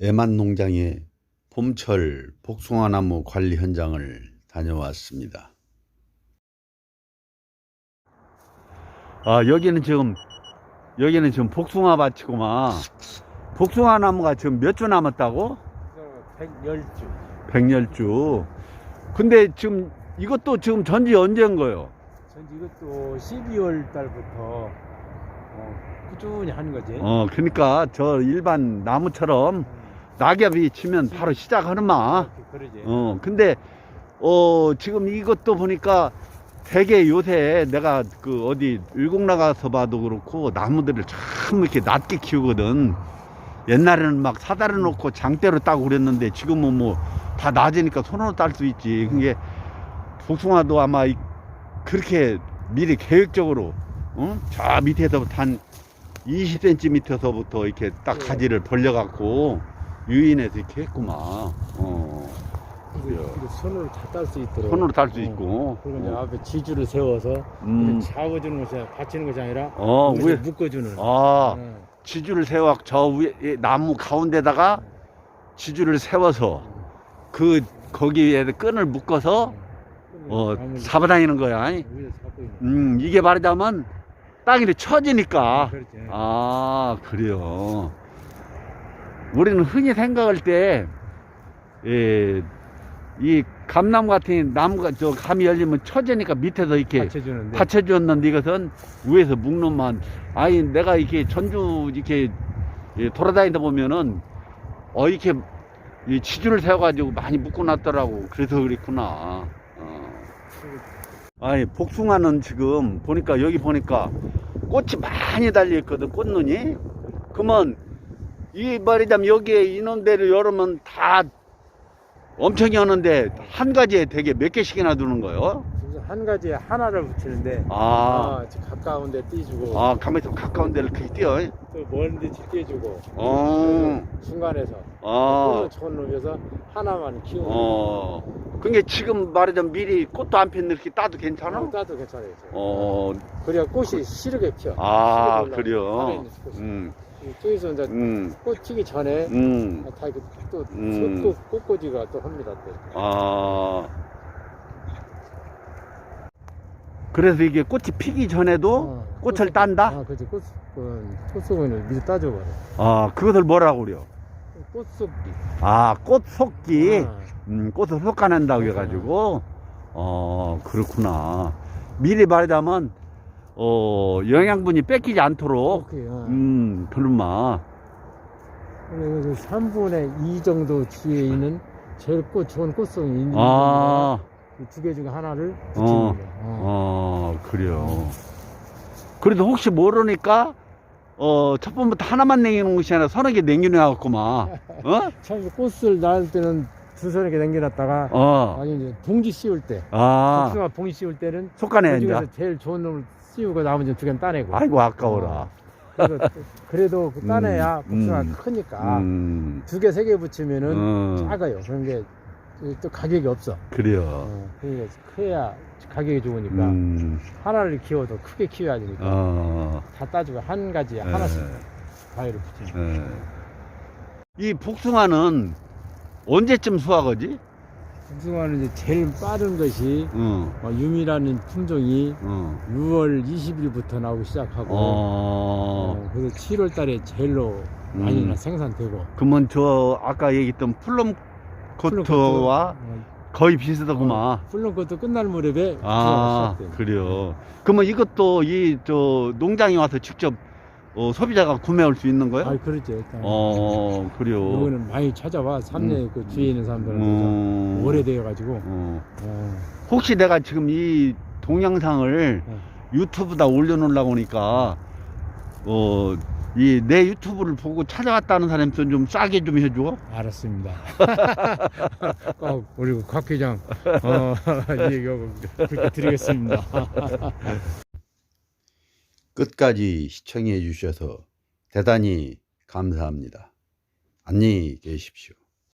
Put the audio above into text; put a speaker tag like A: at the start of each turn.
A: 애만 농장의 봄철 복숭아나무 관리 현장을 다녀왔습니다. 아 여기는 지금 여기는 지금 복숭아 밭이구만. 복숭아 나무가 지금 몇 주 남았다고?
B: 110주.
A: 백열주. 근데 지금 이것도 지금 전지 언제인 거요?
B: 전 이것도 12월 달부터 어, 꾸준히 하는 거지.
A: 어, 그러니까 저 일반 나무처럼 낙엽이 치면 바로 시작하는마.
B: 그렇게 그러지.
A: 어, 근데 어 지금 이것도 보니까 되게 요새 내가 그 어디 일국 나가서 봐도 그렇고 나무들을 참 이렇게 낮게 키우거든. 옛날에는 막 사다리 놓고 장대로 따고 그랬는데 지금은 뭐 다 낮으니까 손으로 딸 수 있지. 그게 복숭아도 아마 이- 그렇게 미리 계획적으로 어? 저 밑에서부터 한 20cm서부터 이렇게 딱
B: 예.
A: 가지를 벌려갖고 유인해서 이렇게 했구만. 어. 그래요.
B: 이거 손으로 다 딸 수 있도록.
A: 손으로 딸 수
B: 어.
A: 있고.
B: 그리고 이제
A: 어.
B: 앞에 지주를 세워서
A: 음.
B: 잡아주는 것이 아니라 받치는 것이 아니라
A: 어,
B: 위에, 묶어주는.
A: 아,
B: 어.
A: 지주를 세워, 저 위에, 이 나무 가운데다가 지주를 세워서 그, 거기에 끈을 묶어서, 어,
B: 나무를
A: 잡아다니는 거야.
B: 위에서 잡고 있는.
A: 음, 이게 말하자면 땅이 이렇게 처지니까.
B: 그렇지.
A: 아, 그래요. 우리는 흔히 생각할 때, 예, 이 감나무 같은 나무가 저 감이 열리면 처지니까 밑에서 이렇게
B: 받쳐주는데.
A: 받쳐줬는데 이것은 위에서 묶는만 아니 내가 이렇게 전주 이렇게 예, 돌아다니다 보면은 어 이렇게 이 지주를 세워가지고 많이 묶어놨더라고 그래서 그랬구나 어. 아니 복숭아는 지금 보니까 여기 보니까 꽃이 많이 달려있거든 꽃눈이 그러면 이 말이자면 여기에 이놈대로 열으면 다 엄청 여는데 한 가지에 되게 몇 개씩이나 두는 거예요
B: 그래서 한 가지에 하나를 붙이는데
A: 아
B: 아, 저 가까운 데 띄주고
A: 아, 가만히 있으면 가까운 데를 크게 뛰어.
B: 또 멀은데 띄주고
A: 어,
B: 중간에서
A: 어,
B: 꽃을 좋은 놈에서 하나만 키우고
A: 어. 그게 지금 말하자면 미리 꽃도 안 폈는데 이렇게 따도 괜찮아?
B: 어, 따도 괜찮아요.
A: 어,
B: 그래야 꽃이 시르게 피어.
A: 아,
B: 시르게 올라가.
A: 그래요?
B: 살아있는 꽃이.
A: 음,
B: 저기서 이제
A: 음,
B: 꽃 피기 전에
A: 음,
B: 다 이렇게 또
A: 음.
B: 꽃, 꽃꽂이가 또 합니다. 또.
A: 아. 그래서 이게 꽃이 피기 전에도
B: 어,
A: 꽃을
B: 꽃-
A: 딴다?
B: 아, 그렇지. 꽃, 그, 꽃속을 미리 따줘버려.
A: 아, 그것을 뭐라고 그래요?
B: 꽃속기.
A: 아, 꽃 속기.
B: 아,
A: 음, 꽃을 솎아낸다고 해가지고, 어, 그렇구나. 미리 말하자면, 어, 영양분이 뺏기지 않도록,
B: 오케이. 아.
A: 음, 그런마.
B: 그리고 3분의 2 정도 뒤에 있는 제일 꽃, 좋은 꽃송이 있는
A: 아,
B: 두 개 중에 하나를
A: 어.
B: 붙이는 거야. 어.
A: 어, 그래요. 그래도 혹시 모르니까, 어, 첫 번부터 하나만 남기는 것이 아니라 서너 개 남겨놔갖구만. 어?
B: 처음에 꽃을 낳을 때는 두서너 개 남겨놨다가
A: 어.
B: 아니 이제 봉지 씌울 때
A: 아,
B: 복숭아 봉지 씌울 때는
A: 속간에
B: 그
A: 이제.
B: 중에서 제일 좋은 놈을 씌우고 나머지 두 개는 따내고
A: 아이고, 아까워라.
B: 어. 그래서 그래도 그 따내야
A: 음,
B: 복숭아
A: 음.
B: 크니까
A: 음,
B: 두 개 세 개 붙이면은
A: 어,
B: 작아요 그런 게 또 가격이 없어
A: 그래요.
B: 어, 그러니까 커야 가격이 좋으니까
A: 음,
B: 하나를 키워도 크게 키워야 되니까
A: 어.
B: 다 따주고 한 가지 에 하나씩 과일을 거야.
A: 예. 이 복숭아는 언제쯤 수확하지?
B: 복숭아는 이제 제일 빠른 것이
A: 어,
B: 어, 유미라는 품종이
A: 어,
B: 6월 20일부터 나오기 시작하고
A: 어.
B: 어, 그래서 7월 달에 제일로 많이
A: 음.
B: 생산되고
A: 그러면 저 아까 얘기했던 플럼 코트와 거의 비슷하구만.
B: 풀론 것도 끝날 무렵에
A: 아,
B: 시작돼요.
A: 그래요. 그러면 이것도 이 저 농장에 와서 직접 어, 소비자가 구매할 수 있는 거예요?
B: 아, 그렇죠. 일단.
A: 어, 그래요.
B: 이거는 많이 찾아와. 삼내
A: 음.
B: 그 주위에 있는 사람들은
A: 음.
B: 오래되어 가지고.
A: 어.
B: 어,
A: 혹시 내가 지금 이 동영상을
B: 어.
A: 유튜브다 올려놓으려고 하니까 어, 이 내 유튜브를 보고 찾아왔다는 사람들 좀 싸게 좀 해줘.
B: 알았습니다. 꼭 우리 곽 회장 어, 얘기하고 그렇게 드리겠습니다.
A: 끝까지 시청해 주셔서 대단히 감사합니다. 안녕히 계십시오.